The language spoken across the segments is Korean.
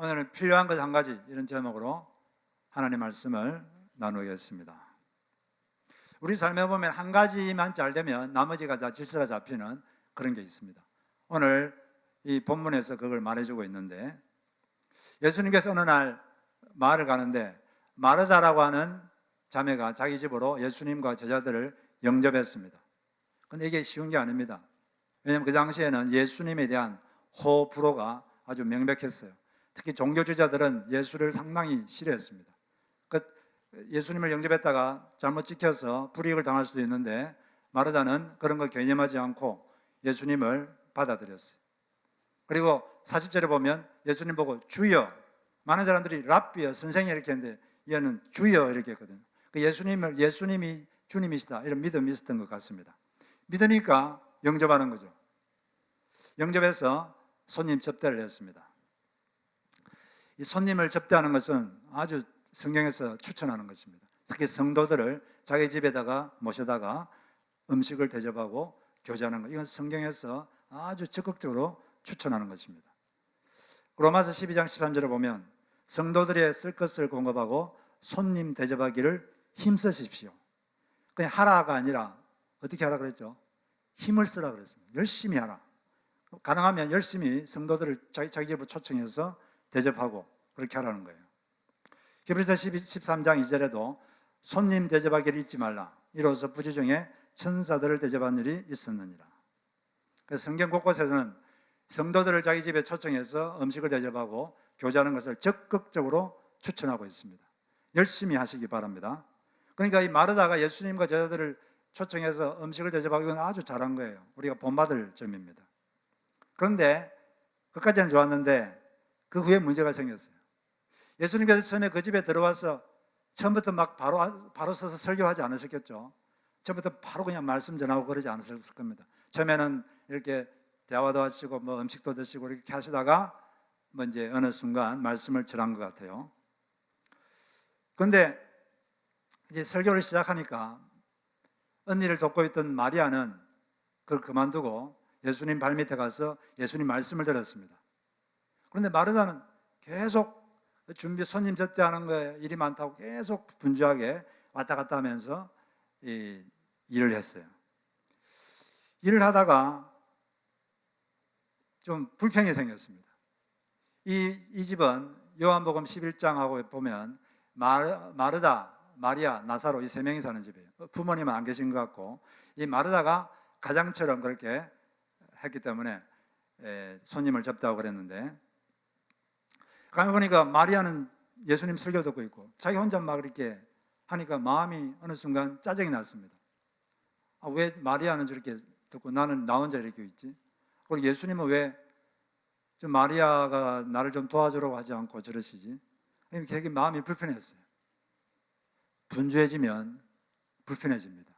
오늘은 필요한 것 한 가지 이런 제목으로 하나님 말씀을 나누겠습니다. 우리 삶에 보면 한 가지만 잘 되면 나머지가 다 질서가 잡히는 그런 게 있습니다. 오늘 이 본문에서 그걸 말해주고 있는데 예수님께서 어느 날 마을을 가는데 마르다라고 하는 자매가 자기 집으로 예수님과 제자들을 영접했습니다. 근데 이게 쉬운 게 아닙니다. 왜냐하면 그 당시에는 예수님에 대한 호불호가 아주 명백했어요. 특히 종교주의자들은 예수를 상당히 싫어했습니다. 그 예수님을 영접했다가 잘못 지켜서 불이익을 당할 수도 있는데 마르다는 그런 걸 개념하지 않고 예수님을 받아들였어요. 그리고 40절에 보면 예수님 보고 주여 많은 사람들이 랍비여 선생이 이렇게 했는데 얘는 주여 이렇게 했거든요. 그 예수님을 예수님이 주님이시다 이런 믿음이 있었던 것 같습니다. 믿으니까 영접하는 거죠. 영접해서 손님 접대를 했습니다. 이 손님을 접대하는 것은 아주 성경에서 추천하는 것입니다. 특히 성도들을 자기 집에다가 모셔다가 음식을 대접하고 교제하는 것. 이건 성경에서 아주 적극적으로 추천하는 것입니다. 로마서 12장 13절에 보면 성도들의 쓸 것을 공급하고 손님 대접하기를 힘쓰십시오. 그냥 하라가 아니라 어떻게 하라 그랬죠? 힘을 쓰라 그랬습니다. 열심히 하라. 가능하면 열심히 성도들을 자기, 자기 집으로 초청해서 대접하고 그렇게 하라는 거예요. 히브리서 13장 2절에도 손님 대접하기를 잊지 말라. 이로써 부지 중에 천사들을 대접한 일이 있었느니라. 그래서 성경 곳곳에서는 성도들을 자기 집에 초청해서 음식을 대접하고 교제하는 것을 적극적으로 추천하고 있습니다. 열심히 하시기 바랍니다. 그러니까 이 마르다가 예수님과 제자들을 초청해서 음식을 대접하고 이건 아주 잘한 거예요. 우리가 본받을 점입니다. 그런데 그까지는 좋았는데 그 후에 문제가 생겼어요. 예수님께서 처음에 그 집에 들어와서 처음부터 막 바로 바로 서서 설교하지 않으셨겠죠. 처음부터 바로 그냥 말씀 전하고 그러지 않으셨을 겁니다. 처음에는 이렇게 대화도 하시고 뭐 음식도 드시고 이렇게 하시다가 뭐 이제 어느 순간 말씀을 전한 것 같아요. 그런데 이제 설교를 시작하니까 언니를 돕고 있던 마리아는 그걸 그만두고 예수님 발밑에 가서 예수님 말씀을 들었습니다. 그런데 마르다는 계속 준비 손님 접대하는 거에 일이 많다고 계속 분주하게 왔다 갔다 하면서 이, 일을 했어요. 일을 하다가 좀 불평이 생겼습니다. 이, 이 집은 요한복음 11장하고 보면 마르, 다 마리아, 나사로 이 세 명이 사는 집이에요. 부모님은 안 계신 것 같고 이 마르다가 가장처럼 그렇게 했기 때문에 에, 손님을 접대하고 그랬는데 가만 보니까 마리아는 예수님 설교 듣고 있고 자기 혼자 막 이렇게 하니까 마음이 어느 순간 짜증이 났습니다. 아, 왜 마리아는 저렇게 듣고 나는 나 혼자 이렇게 있지? 그리고 예수님은 왜 좀 마리아가 나를 좀 도와주라고 하지 않고 저러시지? 되게 마음이 불편했어요. 분주해지면 불편해집니다.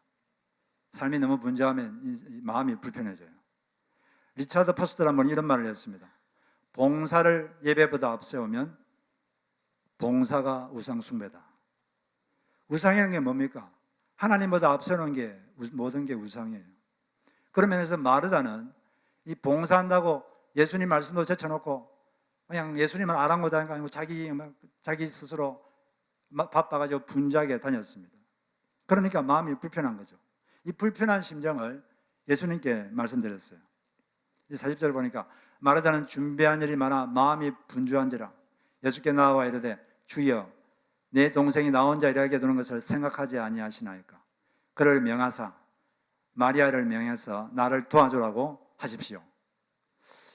삶이 너무 분주하면 마음이 불편해져요. 리차드 포스트란 분이 이런 말을 했습니다. 봉사를 예배보다 앞세우면 봉사가 우상숭배다. 우상이라는 게 뭡니까? 하나님보다 앞세우는 게 모든 게 우상이에요. 그런 면에서 마르다는 이 봉사한다고 예수님 말씀도 제쳐놓고 그냥 예수님을 아랑곳하는 아니고 자기 자기 스스로 바빠가지고 분주하게 다녔습니다. 그러니까 마음이 불편한 거죠. 이 불편한 심정을 예수님께 말씀드렸어요. 이 40절 보니까 마르다는 준비한 일이 많아 마음이 분주한지라 예수께 나와 이르되 주여 내 동생이 나 혼자 일하게 두는 것을 생각하지 아니하시나이까 그를 명하사 마리아를 명해서 나를 도와주라고 하십시오.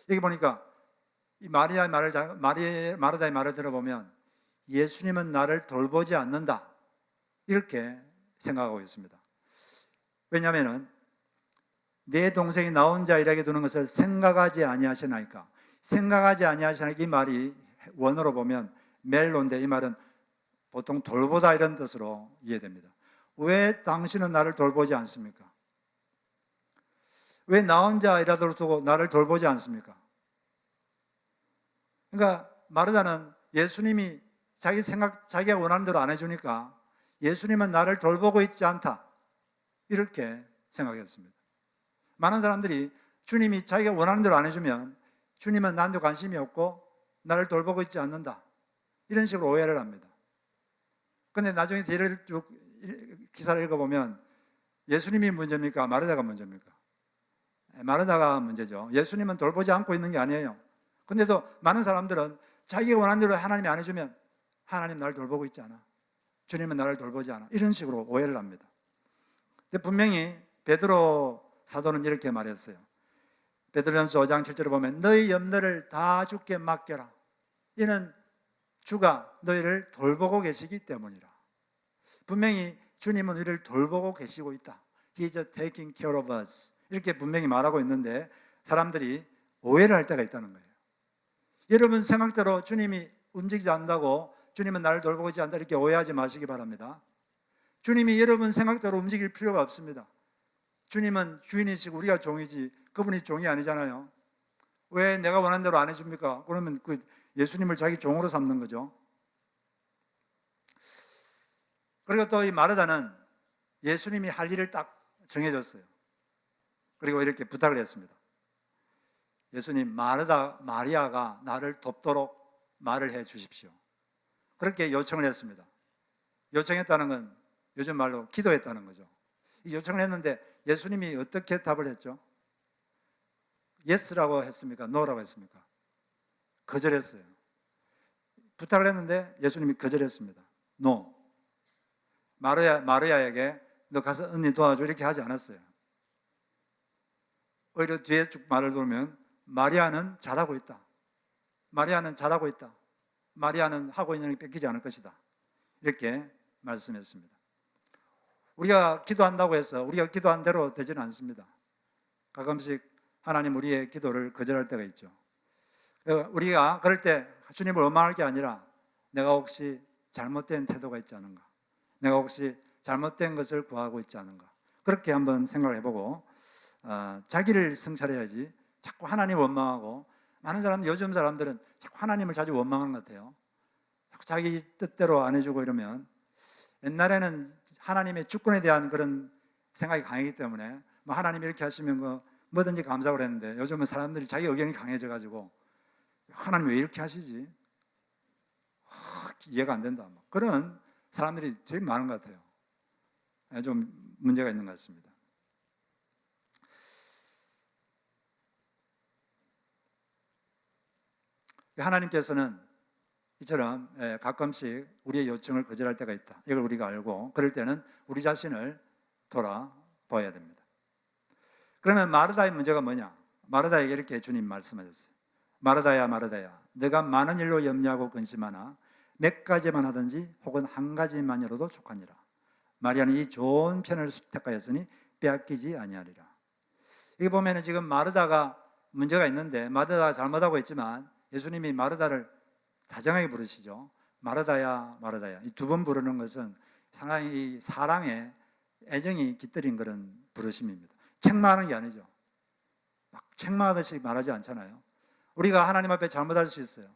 여기 보니까 이 마리아의 말을 마리 마르다의 말을 들어보면 예수님은 나를 돌보지 않는다 이렇게 생각하고 있습니다. 왜냐하면은 내 동생이 나 혼자 일하게 두는 것을 생각하지 아니하시나이까? 생각하지 아니하시나이까 이 말이 원어로 보면 멜로인데 이 말은 보통 돌보다 이런 뜻으로 이해됩니다. 왜 당신은 나를 돌보지 않습니까? 왜 나 혼자 일하도록 두고 나를 돌보지 않습니까? 그러니까 마르다는 예수님이 자기 생각, 자기가 원하는 대로 안 해주니까 예수님은 나를 돌보고 있지 않다. 이렇게 생각했습니다. 많은 사람들이 주님이 자기가 원하는 대로 안 해주면 주님은 나한테 관심이 없고 나를 돌보고 있지 않는다. 이런 식으로 오해를 합니다. 근데 나중에 뒤를 쭉 기사를 읽어보면 예수님이 문제입니까? 마르다가 문제입니까? 예, 마르다가 문제죠. 예수님은 돌보지 않고 있는 게 아니에요. 근데도 많은 사람들은 자기가 원하는 대로 하나님이 안 해주면 하나님 나를 돌보고 있지 않아. 주님은 나를 돌보지 않아. 이런 식으로 오해를 합니다. 근데 분명히 베드로 사도는 이렇게 말했어요. 베드로전서 5장 7절에 보면 너희 염려를 다 주께 맡겨라. 이는 주가 너희를 돌보고 계시기 때문이라. 분명히 주님은 우리를 돌보고 계시고 있다. He's taking care of us. 이렇게 분명히 말하고 있는데 사람들이 오해를 할 때가 있다는 거예요. 여러분 생각대로 주님이 움직이지 않는다고 주님은 나를 돌보고 있지 않다 이렇게 오해하지 마시기 바랍니다. 주님이 여러분 생각대로 움직일 필요가 없습니다. 주님은 주인이시고 우리가 종이지 그분이 종이 아니잖아요. 왜 내가 원하는 대로 안 해줍니까? 그러면 그 예수님을 자기 종으로 삼는 거죠. 그리고 또 이 마르다는 예수님이 할 일을 딱 정해줬어요. 그리고 이렇게 부탁을 했습니다. 예수님, 마르다, 마리아가 나를 돕도록 말을 해 주십시오. 그렇게 요청을 했습니다. 요청했다는 건 요즘 말로 기도했다는 거죠. 이 요청을 했는데 예수님이 어떻게 답을 했죠? 예스라고 했습니까? 노라고 했습니까? 거절했어요. 부탁을 했는데 예수님이 거절했습니다. 노. 마르야, 마르야에게 너 가서 언니 도와줘 이렇게 하지 않았어요. 오히려 뒤에 쭉 말을 돌면 마리아는 잘하고 있다. 마리아는 잘하고 있다. 마리아는 하고 있는 게 뺏기지 않을 것이다. 이렇게 말씀했습니다. 우리가 기도한다고 해서 우리가 기도한 대로 되지는 않습니다. 가끔씩 하나님 우리의 기도를 거절할 때가 있죠. 우리가 그럴 때 주님을 원망할 게 아니라 내가 혹시 잘못된 태도가 있지 않은가? 내가 혹시 잘못된 것을 구하고 있지 않은가? 그렇게 한번 생각을 해보고 어, 자기를 성찰해야지 자꾸 하나님 원망하고 많은 사람 요즘 사람들은 자꾸 하나님을 자주 원망하는 것 같아요. 자꾸 자기 뜻대로 안 해주고 이러면 옛날에는 하나님의 주권에 대한 그런 생각이 강하기 때문에 뭐 하나님 이렇게 하시면 뭐 뭐든지 감사를 했는데 요즘은 사람들이 자기 의견이 강해져 가지고 하나님 왜 이렇게 하시지? 하, 이해가 안 된다. 뭐 그런 사람들이 제일 많은 것 같아요. 예, 좀 문제가 있는 것 같습니다. 하나님께서는 이처럼 예, 가끔씩 우리의 요청을 거절할 때가 있다. 이걸 우리가 알고 그럴 때는 우리 자신을 돌아봐야 됩니다. 그러면 마르다의 문제가 뭐냐? 마르다에게 이렇게 주님 말씀하셨어요. 마르다야 마르다야 내가 많은 일로 염려하고 근심하나 몇 가지만 하든지 혹은 한 가지만이라도 족하니라. 마리아는 이 좋은 편을 택하였으니 빼앗기지 아니하리라. 여기 보면은 지금 마르다가 문제가 있는데 마르다가 잘못하고 있지만 예수님이 마르다를 다정하게 부르시죠. 마르다야, 마르다야. 이 두 번 부르는 것은 상당히 사랑의 애정이 깃들인 그런 부르심입니다. 책망하는 게 아니죠. 막 책망하듯이 말하지 않잖아요. 우리가 하나님 앞에 잘못할 수 있어요.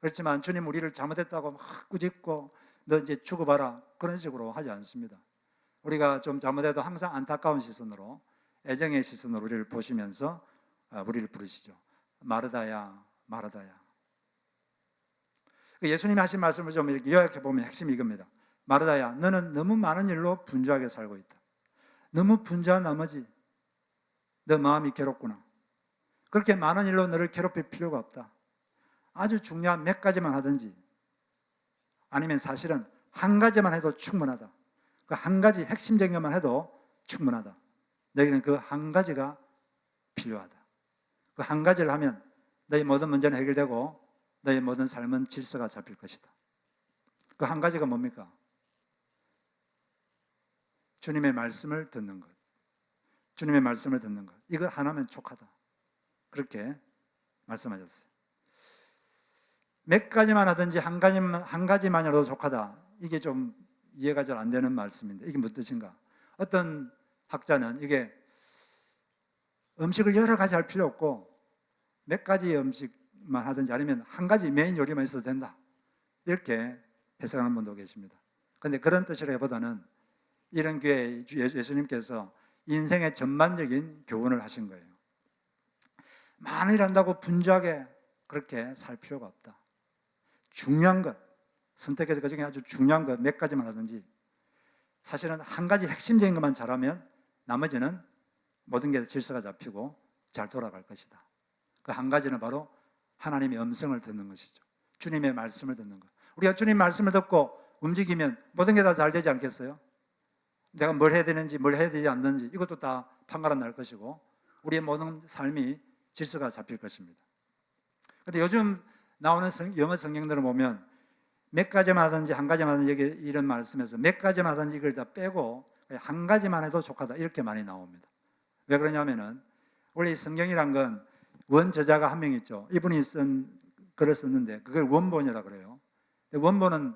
그렇지만 주님 우리를 잘못했다고 막 꾸짖고 너 이제 죽어봐라 그런 식으로 하지 않습니다. 우리가 좀 잘못해도 항상 안타까운 시선으로 애정의 시선으로 우리를 보시면서 아, 우리를 부르시죠. 마르다야, 마르다야. 그 예수님이 하신 말씀을 좀 요약해 보면 핵심이 이겁니다. 마르다야, 너는 너무 많은 일로 분주하게 살고 있다. 너무 분주한 나머지 너 마음이 괴롭구나. 그렇게 많은 일로 너를 괴롭힐 필요가 없다. 아주 중요한 몇 가지만 하든지 아니면 사실은 한 가지만 해도 충분하다. 그 한 가지 핵심적인 것만 해도 충분하다. 너희는 그 한 가지가 필요하다. 그 한 가지를 하면 너희 모든 문제는 해결되고 너희 모든 삶은 질서가 잡힐 것이다. 그 한 가지가 뭡니까? 주님의 말씀을 듣는 것. 주님의 말씀을 듣는 것. 이거 하나면 족하다. 그렇게 말씀하셨어요. 몇 가지만 하든지 한 가지만 한 가지만이라도 족하다. 이게 좀 이해가 잘 안 되는 말씀인데 이게 무슨 뜻인가? 어떤 학자는 이게 음식을 여러 가지 할 필요 없고 몇 가지 음식 만 하든지 아니면 한 가지 메인 요리만 있어도 된다. 이렇게 해석하는 분도 계십니다. 그런데 그런 뜻이라기보다는 이런 교회 예수님께서 인생의 전반적인 교훈을 하신 거예요. 많은 일 한다고 분주하게 그렇게 살 필요가 없다. 중요한 것, 선택해서 그 중에 아주 중요한 것 몇 가지만 하든지 사실은 한 가지 핵심적인 것만 잘하면 나머지는 모든 게 질서가 잡히고 잘 돌아갈 것이다. 그 한 가지는 바로 하나님의 음성을 듣는 것이죠. 주님의 말씀을 듣는 것. 우리가 주님 말씀을 듣고 움직이면 모든 게 다 잘 되지 않겠어요? 내가 뭘 해야 되는지 뭘 해야 되지 않는지 이것도 다 판가름 날 것이고 우리의 모든 삶이 질서가 잡힐 것입니다. 근데 요즘 나오는 성, 영어 성경들을 보면 몇 가지만 하든지 한 가지만 하든지 여기 이런 말씀에서 몇 가지만 하든지 이걸 다 빼고 한 가지만 해도 족하다 이렇게 많이 나옵니다. 왜 그러냐면은 원래 이 성경이란 건 원 저자가 한 명 있죠. 이분이 쓴 글을 썼는데 그걸 원본이라 그래요. 원본은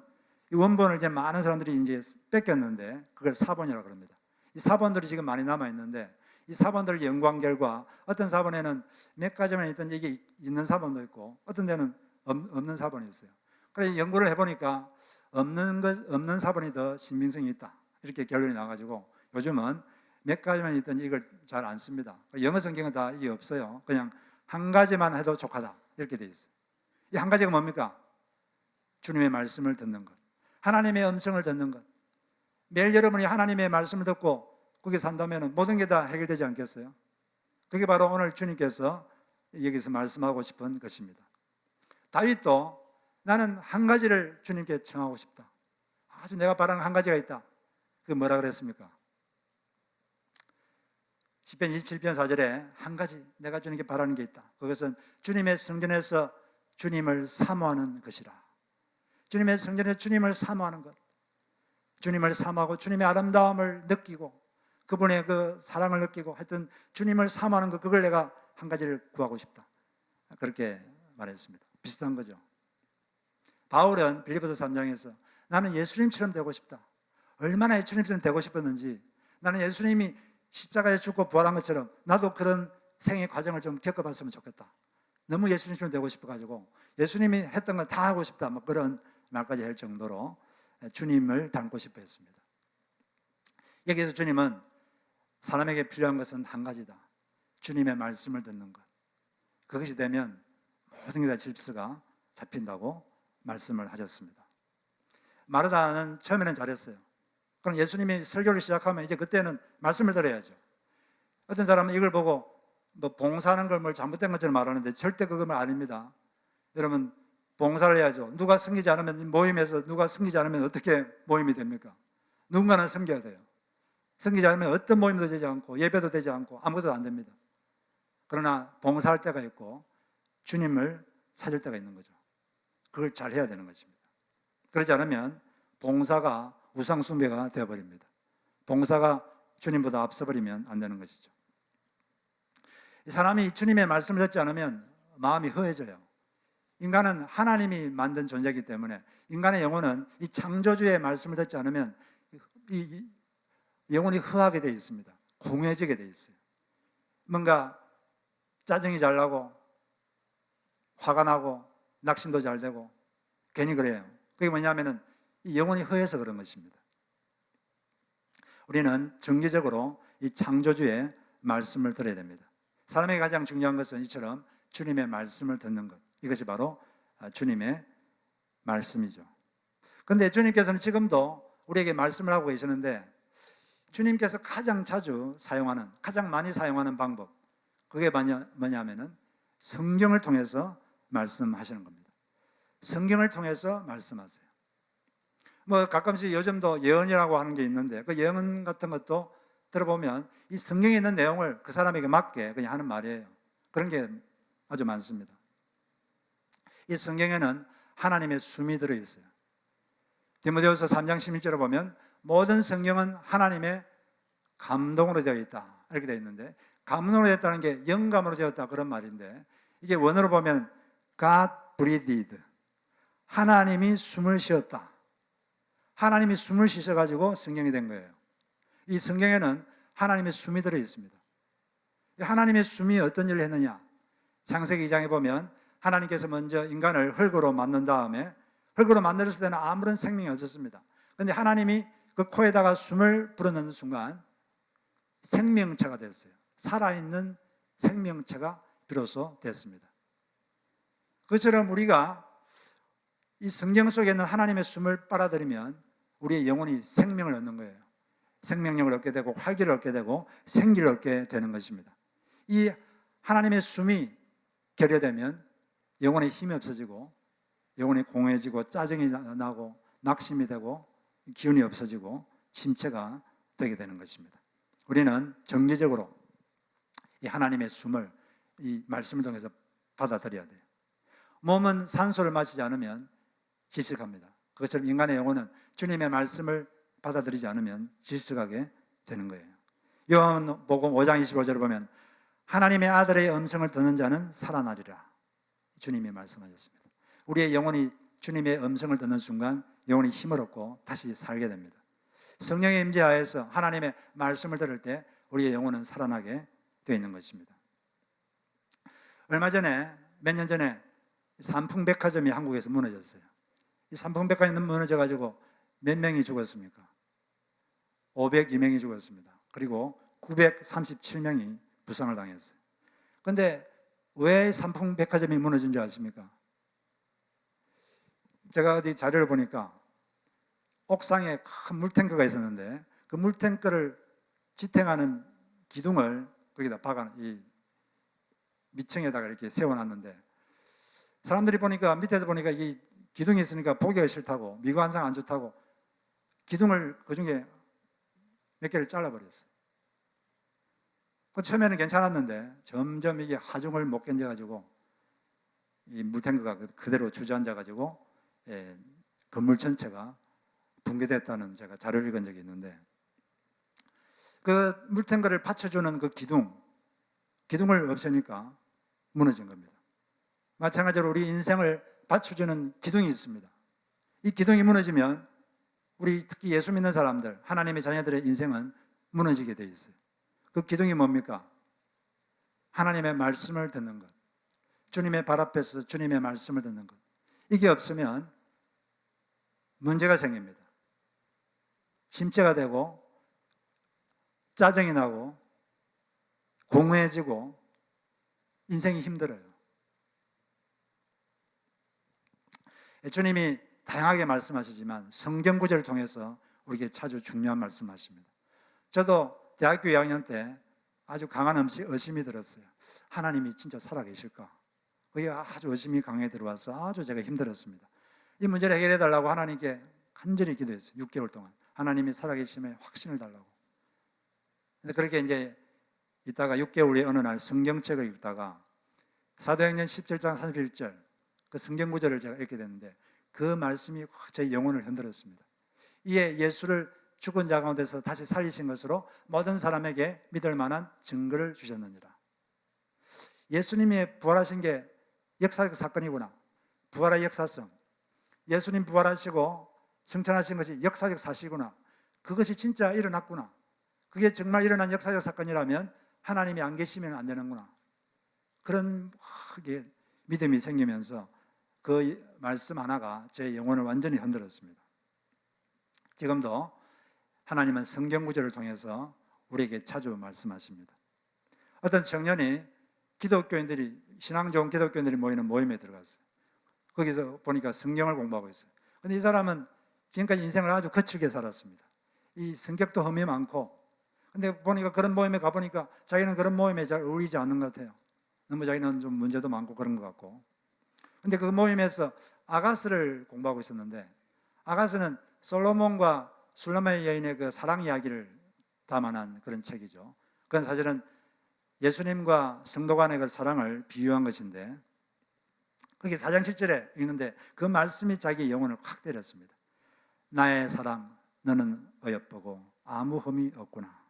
이 원본을 이제 많은 사람들이 이제 뺏겼는데 그걸 사본이라 그럽니다. 이 사본들이 지금 많이 남아 있는데 이 사본들 연구한 결과 어떤 사본에는 몇 가지만 있던 이게 있는 사본도 있고 어떤 데는 없- 없는 사본이 있어요. 그래서 연구를 해보니까 없는 것 없는 사본이 더 신빙성이 있다 이렇게 결론이 나가지고 요즘은 몇 가지만 있던 이걸 잘 안 씁니다. 영어 성경은 다 이게 없어요. 그냥 한 가지만 해도 족하다 이렇게 돼 있어요. 이 한 가지가 뭡니까? 주님의 말씀을 듣는 것, 하나님의 음성을 듣는 것. 매일 여러분이 하나님의 말씀을 듣고 거기 산다면 모든 게 다 해결되지 않겠어요? 그게 바로 오늘 주님께서 여기서 말씀하고 싶은 것입니다. 다윗도 나는 한 가지를 주님께 청하고 싶다. 아주 내가 바라는 한 가지가 있다. 그 뭐라 그랬습니까? 10편 27편 4절에 한 가지 내가 주님께 바라는 게 있다. 그것은 주님의 성전에서 주님을 사모하는 것이라. 주님의 성전에서 주님을 사모하는 것. 주님을 사모하고 주님의 아름다움을 느끼고 그분의 그 사랑을 느끼고 하여튼 주님을 사모하는 것 그걸 내가 한 가지를 구하고 싶다. 그렇게 말했습니다. 비슷한 거죠. 바울은 빌리보서 3장에서 나는 예수님처럼 되고 싶다. 얼마나 예수님처럼 되고 싶었는지 나는 예수님이 십자가에 죽고 부활한 것처럼 나도 그런 생의 과정을 좀 겪어봤으면 좋겠다. 너무 예수님처럼 되고 싶어가지고 예수님이 했던 걸다 하고 싶다. 뭐 그런 말까지 할 정도로 주님을 닮고 싶어 했습니다. 여기서 주님은 사람에게 필요한 것은 한 가지다. 주님의 말씀을 듣는 것. 그것이 되면 모든 게 다 질서가 잡힌다고 말씀을 하셨습니다. 마르다는 처음에는 잘했어요. 그럼 예수님이 설교를 시작하면 이제 그때는 말씀을 들어야죠. 어떤 사람은 이걸 보고 뭐 봉사하는 걸 뭘 잘못된 것처럼 말하는데 절대 그건 아닙니다. 여러분 봉사를 해야죠. 누가 섬기지 않으면 모임에서 누가 섬기지 않으면 어떻게 모임이 됩니까? 누군가는 섬겨야 돼요. 섬기지 않으면 어떤 모임도 되지 않고 예배도 되지 않고 아무것도 안 됩니다. 그러나 봉사할 때가 있고 주님을 찾을 때가 있는 거죠. 그걸 잘 해야 되는 것입니다. 그러지 않으면 봉사가 우상숭배가 되어버립니다. 봉사가 주님보다 앞서버리면 안 되는 것이죠. 이 사람이 주님의 말씀을 듣지 않으면 마음이 허해져요. 인간은 하나님이 만든 존재이기 때문에 인간의 영혼은 이 창조주의 말씀을 듣지 않으면 이 영혼이 허하게 되어 있습니다. 공해지게 되어 있어요. 뭔가 짜증이 잘 나고 화가 나고 낙심도 잘 되고 괜히 그래요. 그게 뭐냐면은 이 영혼이 허해서 그런 것입니다. 우리는 정기적으로 이 창조주의 말씀을 들어야 됩니다. 사람에게 가장 중요한 것은 이처럼 주님의 말씀을 듣는 것. 이것이 바로 주님의 말씀이죠. 그런데 주님께서는 지금도 우리에게 말씀을 하고 계시는데 주님께서 가장 자주 사용하는, 가장 많이 사용하는 방법. 그게 뭐냐면은 성경을 통해서 말씀하시는 겁니다. 성경을 통해서 말씀하세요. 뭐 가끔씩 요즘도 예언이라고 하는 게 있는데 그 예언 같은 것도 들어보면 이 성경에 있는 내용을 그 사람에게 맞게 그냥 하는 말이에요. 그런 게 아주 많습니다. 이 성경에는 하나님의 숨이 들어 있어요. 디모데후서 3장 11절에 보면 모든 성경은 하나님의 감동으로 되어 있다. 이렇게 되어 있는데 감동으로 되었다는 게 영감으로 되었다 그런 말인데 이게 원어로 보면 God breathed. 하나님이 숨을 쉬었다. 하나님이 숨을 쉬셔 가지고 성경이 된 거예요. 이 성경에는 하나님의 숨이 들어 있습니다. 하나님의 숨이 어떤 일을 했느냐? 창세기 2장에 보면 하나님께서 먼저 인간을 흙으로 만든 다음에 흙으로 만들었을 때는 아무런 생명이 없었습니다. 그런데 하나님이 그 코에다가 숨을 불어넣는 순간 생명체가 됐어요. 살아있는 생명체가 비로소 됐습니다. 그처럼 우리가 이 성경 속에 있는 하나님의 숨을 빨아들이면 우리의 영혼이 생명을 얻는 거예요. 생명력을 얻게 되고 활기를 얻게 되고 생기를 얻게 되는 것입니다. 이 하나님의 숨이 결여되면 영혼의 힘이 없어지고 영혼이 공해지고 짜증이 나- 나고 낙심이 되고 기운이 없어지고 침체가 되게 되는 것입니다. 우리는 정기적으로 이 하나님의 숨을 이 말씀을 통해서 받아들여야 돼요. 몸은 산소를 마시지 않으면 질식합니다. 그것처럼 인간의 영혼은 주님의 말씀을 받아들이지 않으면 질식하게 되는 거예요. 요한복음 5장 25절을 보면 하나님의 아들의 음성을 듣는 자는 살아나리라. 주님이 말씀하셨습니다. 우리의 영혼이 주님의 음성을 듣는 순간 영혼이 힘을 얻고 다시 살게 됩니다. 성령의 임재하에서 하나님의 말씀을 들을 때 우리의 영혼은 살아나게 되어 있는 것입니다. 얼마 전에 몇 년 전에 삼풍백화점이 한국에서 무너졌어요. 이 삼풍백화점이 무너져 가지고 몇 명이 죽었습니까? 502명이 죽었습니다. 그리고 937명이 부상을 당했어요. 근데 왜 삼풍백화점이 무너진 줄 아십니까? 제가 어디 자료를 보니까 옥상에 큰 물탱크가 있었는데 그 물탱크를 지탱하는 기둥을 거기다 박아 이 밑층에다가 이렇게 세워놨는데 사람들이 보니까 밑에서 보니까 이 기둥이 있으니까 보기가 싫다고 미관상 안 좋다고 기둥을 그 중에 몇 개를 잘라버렸어요. 그 처음에는 괜찮았는데 점점 이게 하중을 못 견뎌가지고 이 물탱크가 그- 그대로 주저앉아가지고 예, 건물 전체가 붕괴됐다는 제가 자료를 읽은 적이 있는데 그 물탱크를 받쳐주는 그 기둥 기둥을 없애니까 무너진 겁니다. 마찬가지로 우리 인생을 받쳐주는 기둥이 있습니다. 이 기둥이 무너지면 우리 특히 예수 믿는 사람들, 하나님의 자녀들의 인생은 무너지게 돼 있어요. 그 기둥이 뭡니까? 하나님의 말씀을 듣는 것. 주님의 발 앞에서 주님의 말씀을 듣는 것. 이게 없으면 문제가 생깁니다. 침체가 되고 짜증이 나고 공허해지고 인생이 힘들어요. 주님이 다양하게 말씀하시지만 성경 구절을 통해서 우리에게 아주 중요한 말씀하십니다. 저도 대학교 2학년 때 아주 강한 음식, 의심이 들었어요. 하나님이 진짜 살아계실까? 그게 아주 의심이 강하게 들어와서 아주 제가 힘들었습니다. 이 문제를 해결해 달라고 하나님께 간절히 기도했어요. 6개월 동안. 하나님이 살아계심에 확신을 달라고. 근데 그렇게 이제 있다가 6개월 후에 어느 날 성경책을 읽다가 사도행전 17장 31절 그 성경 구절을 제가 읽게 됐는데 그 말씀이 확제 영혼을 흔들었습니다. 이에 예수를 죽은 자 가운데서 다시 살리신 것으로 모든 사람에게 믿을 만한 증거를 주셨느니라. 예수님이 부활하신 게 역사적 사건이구나. 부활의 역사성. 예수님 부활하시고 승천하신 것이 역사적 사실이구나. 그것이 진짜 일어났구나. 그게 정말 일어난 역사적 사건이라면 하나님이 안 계시면 안 되는구나. 그런 크게 믿음이 생기면서 그 말씀 하나가 제 영혼을 완전히 흔들었습니다. 지금도 하나님은 성경 구절을 통해서 우리에게 자주 말씀하십니다. 어떤 청년이 기독교인들이 신앙 좋은 기독교인들이 모이는 모임에 들어갔어요. 거기서 보니까 성경을 공부하고 있어요. 근데 이 사람은 지금까지 인생을 아주 거칠게 살았습니다. 이 성격도 험이 많고 근데 보니까 그런 모임에 가보니까 자기는 그런 모임에 잘 어울리지 않는 것 같아요. 너무 자기는 좀 문제도 많고 그런 것 같고. 근데 그 모임에서 아가스를 공부하고 있었는데 아가스는 솔로몬과 술라메 여인의 그 사랑 이야기를 담아낸 그런 책이죠. 그건 사실은 예수님과 성도 간의 그 사랑을 비유한 것인데 그게 4장 7절에 읽는데 그 말씀이 자기 영혼을 확 때렸습니다. 나의 사랑 너는 어여쁘고 아무 흠이 없구나.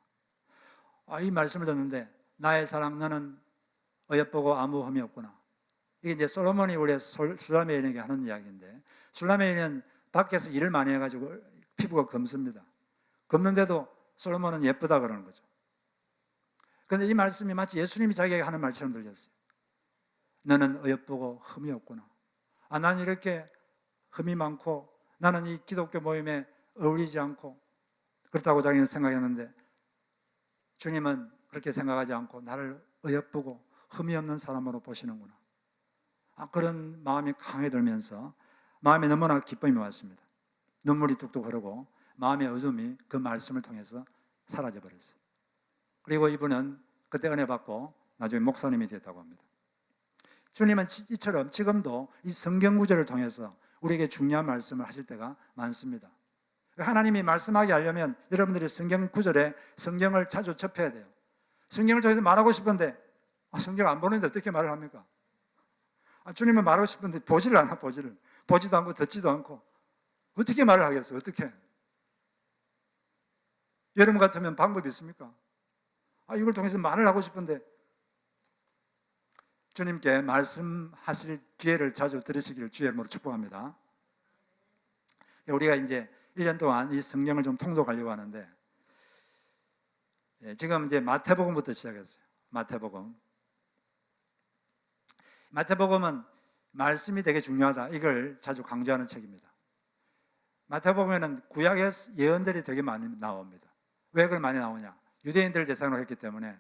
아, 이 말씀을 듣는데 나의 사랑 너는 어여쁘고 아무 흠이 없구나. 이게 이제 솔로몬이 원래 술라메인에게 하는 이야기인데 술라메인은 밖에서 일을 많이 해가지고 피부가 검습니다. 검는데도 솔로몬은 예쁘다 그러는 거죠. 그런데 이 말씀이 마치 예수님이 자기에게 하는 말처럼 들렸어요. 너는 어여쁘고 흠이 없구나. 아, 나는 이렇게 흠이 많고 나는 이 기독교 모임에 어울리지 않고 그렇다고 자기는 생각했는데 주님은 그렇게 생각하지 않고 나를 어여쁘고 흠이 없는 사람으로 보시는구나. 아, 그런 마음이 강해 들면서 마음에 너무나 기쁨이 왔습니다. 눈물이 뚝뚝 흐르고 마음의 어둠이 그 말씀을 통해서 사라져 버렸어요. 그리고 이분은 그때 은혜 받고 나중에 목사님이 됐다고 합니다. 주님은 지- 이처럼 지금도 이 성경 구절을 통해서 우리에게 중요한 말씀을 하실 때가 많습니다. 하나님이 말씀하게 하려면 여러분들이 성경 구절에 성경을 자주 접해야 돼요. 성경을 통해서 말하고 싶은데 아, 성경 안 보는데 어떻게 말을 합니까? 아, 주님은 말하고 싶은데 보지를 않아 보지를 보지도 않고 듣지도 않고 어떻게 말을 하겠어요? 어떻게? 여러분 같으면 방법이 있습니까? 아, 이걸 통해서 말을 하고 싶은데 주님께 말씀하실 기회를 자주 들으시기를 주의 이름으로 축복합니다. 우리가 이제 1년 동안 이 성경을 좀 통독하려고 하는데 예, 지금 이제 마태복음부터 시작했어요. 마태복음. 마태복음은 말씀이 되게 중요하다. 이걸 자주 강조하는 책입니다. 마태복음에는 구약의 예언들이 되게 많이 나옵니다. 왜 그걸 많이 나오냐? 유대인들을 대상으로 했기 때문에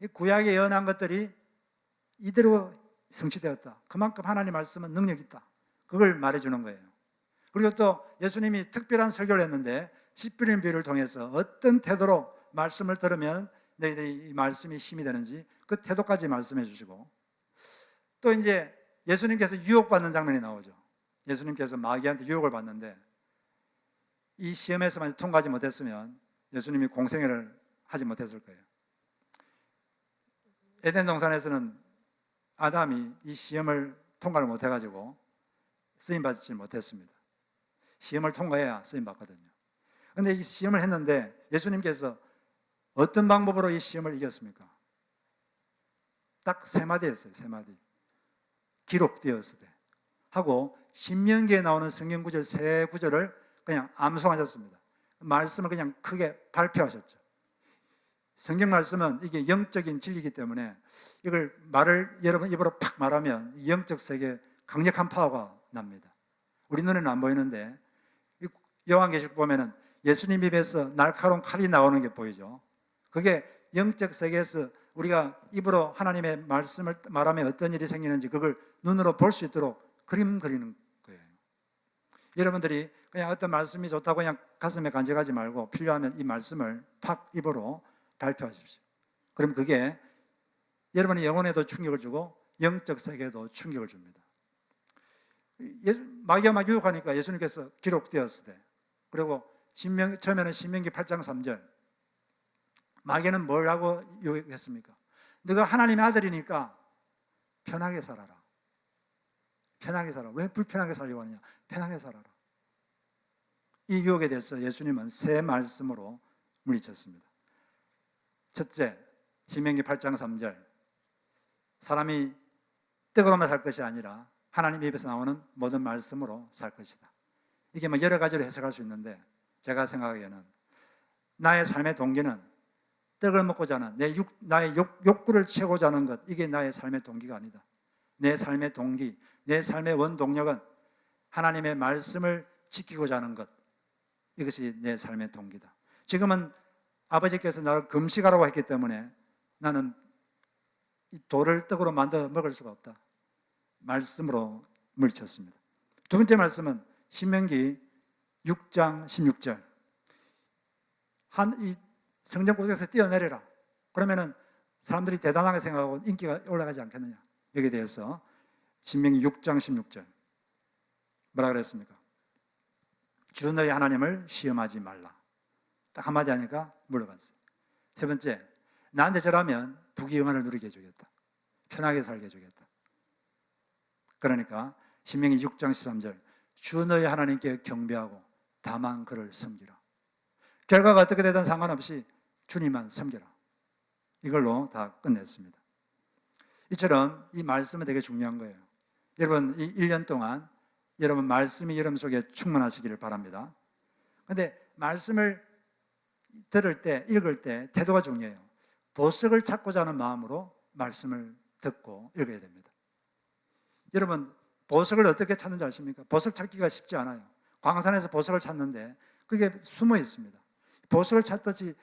이 구약에 예언한 것들이 이대로 성취되었다. 그만큼 하나님 말씀은 능력 있다. 그걸 말해주는 거예요. 그리고 또 예수님이 특별한 설교를 했는데 십비린 비유를 통해서 어떤 태도로 말씀을 들으면 너희들이 이 말씀이 힘이 되는지 그 태도까지 말씀해 주시고 또 이제 예수님께서 유혹받는 장면이 나오죠. 예수님께서 마귀한테 유혹을 받는데 이 시험에서만 통과하지 못했으면 예수님이 공생애를 하지 못했을 거예요. 에덴 동산에서는 아담이 이 시험을 통과를 못해가지고 쓰임 받지 못했습니다. 시험을 통과해야 쓰임 받거든요. 근데 이 시험을 했는데 예수님께서 어떤 방법으로 이 시험을 이겼습니까? 딱 세 마디 했어요. 세 마디. 기록되었으되 하고 신명기에 나오는 성경 구절 세 구절을 그냥 암송하셨습니다. 말씀을 그냥 크게 발표하셨죠. 성경 말씀은 이게 영적인 진리이기 때문에 이걸 말을 여러분 입으로 팍 말하면 이 영적 세계에 강력한 파워가 납니다. 우리 눈에는 안 보이는데 이 요한계시록 보면은 예수님 입에서 날카로운 칼이 나오는 게 보이죠. 그게 영적 세계에서 우리가 입으로 하나님의 말씀을 말하면 어떤 일이 생기는지 그걸 눈으로 볼 수 있도록 그림 그리는 거예요. 여러분들이 그냥 어떤 말씀이 좋다고 그냥 가슴에 간직하지 말고 필요하면 이 말씀을 팍 입으로 발표하십시오. 그럼 그게 여러분의 영혼에도 충격을 주고 영적 세계에도 충격을 줍니다. 예, 마귀가 막 유혹하니까 예수님께서 기록되었을 때 그리고 신명, 처음에는 신명기 8장 3절 마귀는 뭘 하고 유혹했습니까? 너가 하나님의 아들이니까 편하게 살아라. 편하게 살아. 왜 불편하게 살려고 하느냐? 편하게 살아라. 이 유혹에 대해서 예수님은 세 말씀으로 물리쳤습니다. 첫째, 신명기 8장 3절. 사람이 떡으로만 살 것이 아니라 하나님 입에서 나오는 모든 말씀으로 살 것이다. 이게 뭐 여러 가지로 해석할 수 있는데 제가 생각하기에는 나의 삶의 동기는 떡을 먹고자 하는 내 육, 나의 욕, 욕구를 채우고자 하는 것 이게 나의 삶의 동기가 아니다. 내 삶의 동기, 내 삶의 원동력은 하나님의 말씀을 지키고자 하는 것 이것이 내 삶의 동기다. 지금은 아버지께서 나를 금식하라고 했기 때문에 나는 이 돌을 떡으로 만들어 먹을 수가 없다. 말씀으로 물리쳤습니다. 두 번째 말씀은 신명기 6장 16절. 한 이 성전 곳에서 뛰어내려라. 그러면은 사람들이 대단하게 생각하고 인기가 올라가지 않겠느냐. 여기에 대해서 신명기 6장 16절. 뭐라 그랬습니까? 주 너희 하나님을 시험하지 말라. 딱 한마디 하니까 물러갔어요. 세 번째, 나한테 절하면 부귀영화를 누리게 해주겠다. 편하게 살게 해주겠다. 그러니까 신명기 6장 13절 주 너희 하나님께 경배하고 다만 그를 섬기라. 결과가 어떻게 되든 상관없이 주님만 섬겨라. 이걸로 다 끝냈습니다. 이처럼 이 말씀은 되게 중요한 거예요. 여러분 이 1년 동안 여러분 말씀이 여러분 속에 충만하시기를 바랍니다. 근데 말씀을 들을 때 읽을 때 태도가 중요해요. 보석을 찾고자 하는 마음으로 말씀을 듣고 읽어야 됩니다. 여러분 보석을 어떻게 찾는지 아십니까? 보석 찾기가 쉽지 않아요. 광산에서 보석을 찾는데 그게 숨어 있습니다. 보석을 찾듯이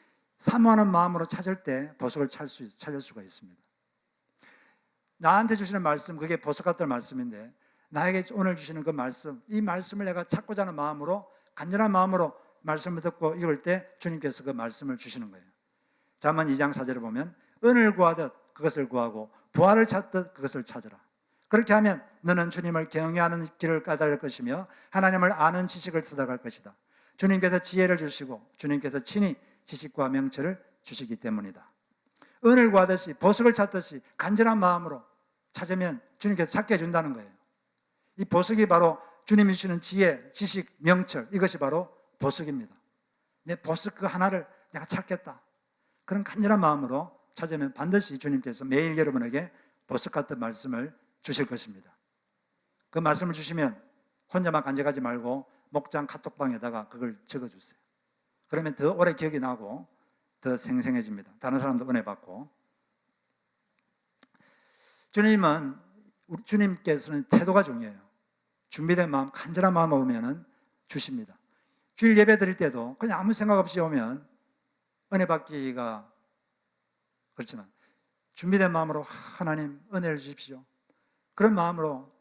사모하는 마음으로 찾을 때 보석을 찾을, 수, 찾을 수가 있습니다. 나한테 주시는 말씀 그게 보석 같은 말씀인데 나에게 오늘 주시는 그 말씀 이 말씀을 내가 찾고자 하는 마음으로 간절한 마음으로 말씀을 듣고 읽을 때 주님께서 그 말씀을 주시는 거예요. 잠언 2장 4절을 보면 은을 구하듯 그것을 구하고 부활을 찾듯 그것을 찾으라. 그렇게 하면 너는 주님을 경외하는 길을 까닭을 것이며 하나님을 아는 지식을 찾아갈 것이다. 주님께서 지혜를 주시고 주님께서 친히 지식과 명철을 주시기 때문이다. 은을 구하듯이 보석을 찾듯이 간절한 마음으로 찾으면 주님께서 찾게 해준다는 거예요. 이 보석이 바로 주님이 주시는 지혜, 지식, 명철 이것이 바로 보석입니다. 내 보석 그 하나를 내가 찾겠다. 그런 간절한 마음으로 찾으면 반드시 주님께서 매일 여러분에게 보석 같은 말씀을 주실 것입니다. 그 말씀을 주시면 혼자만 간직하지 말고 목장 카톡방에다가 그걸 적어주세요. 그러면 더 오래 기억이 나고 더 생생해집니다. 다른 사람도 은혜 받고. 주님은 우리 주님께서는 태도가 중요해요. 준비된 마음, 간절한 마음 오면은 주십니다. 주일 예배 드릴 때도 그냥 아무 생각 없이 오면 은혜 받기가 그렇지만 준비된 마음으로 하나님 은혜를 주십시오. 그런 마음으로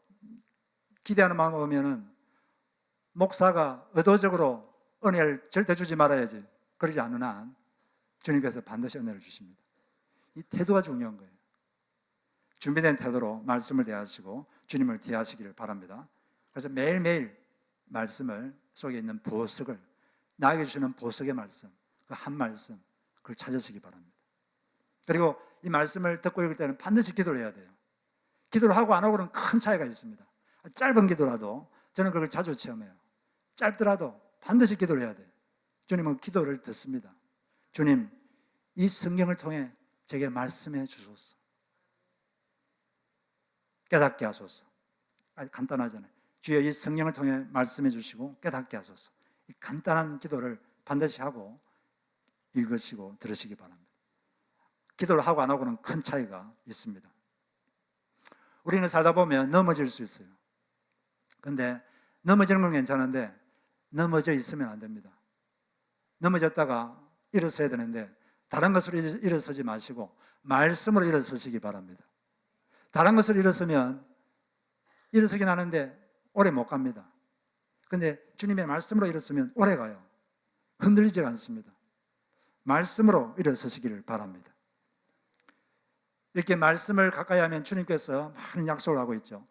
기대하는 마음으로 오면은 목사가 의도적으로 은혜를 절대 주지 말아야지. 그러지 한 주님께서 반드시 은혜를 주십니다. 이 태도가 중요한 거예요. 준비된 태도로 말씀을 대하시고 주님을 대하시기를 바랍니다. 그래서 매일매일 말씀을 속에 있는 보석을 나에게 주시는 보석의 말씀, 그 한 말씀, 그걸 찾으시기 바랍니다. 그리고 이 말씀을 듣고 읽을 때는 반드시 기도를 해야 돼요. 기도를 하고 안 하고는 큰 차이가 있습니다. 짧은 기도라도 저는 그걸 자주 체험해요. 짧더라도 반드시 기도를 해야 돼요. 주님은 기도를 듣습니다. 주님, 이 성경을 통해 제게 말씀해 주소서. 깨닫게 하소서. 간단하잖아요. 주여 이 성경을 통해 말씀해 주시고 깨닫게 하소서. 이 간단한 기도를 반드시 하고 읽으시고 들으시기 바랍니다. 기도를 하고 안 하고는 큰 차이가 있습니다. 우리는 살다 보면 넘어질 수 있어요. 근데 넘어지는 건 괜찮은데 넘어져 있으면 안 됩니다. 넘어졌다가 일어서야 되는데 다른 것으로 일어서지 마시고 말씀으로 일어서시기 바랍니다. 다른 것으로 일어서면 일어서긴 하는데 오래 못 갑니다. 근데 주님의 말씀으로 일어서면 오래 가요. 흔들리지 않습니다. 말씀으로 일어서시기를 바랍니다. 이렇게 말씀을 가까이 하면 주님께서 많은 약속을 하고 있죠.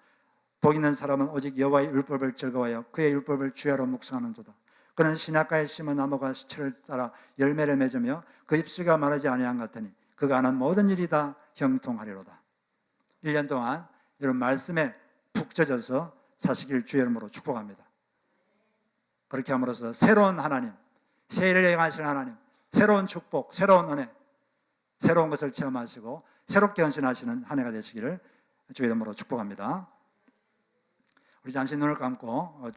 복 있는 사람은 오직 여호와의 율법을 즐거워하여 그의 율법을 주야로 묵상하는도다. 그는 신약가에 심은 나무가 시철을 따라 열매를 맺으며 그 입수가 마르지 아니한 같으니 그가 하는 모든 일이 다 형통하리로다. 1년 동안 여러분 말씀에 푹 젖어서 사시길 주의 이름으로 축복합니다. 그렇게 함으로써 새로운 하나님, 새해를 행하시는 하나님, 새로운 축복, 새로운 은혜, 새로운 것을 체험하시고 새롭게 헌신하시는 한 해가 되시기를 주의 이름으로 축복합니다. 우리 잠시 눈을 감고 어,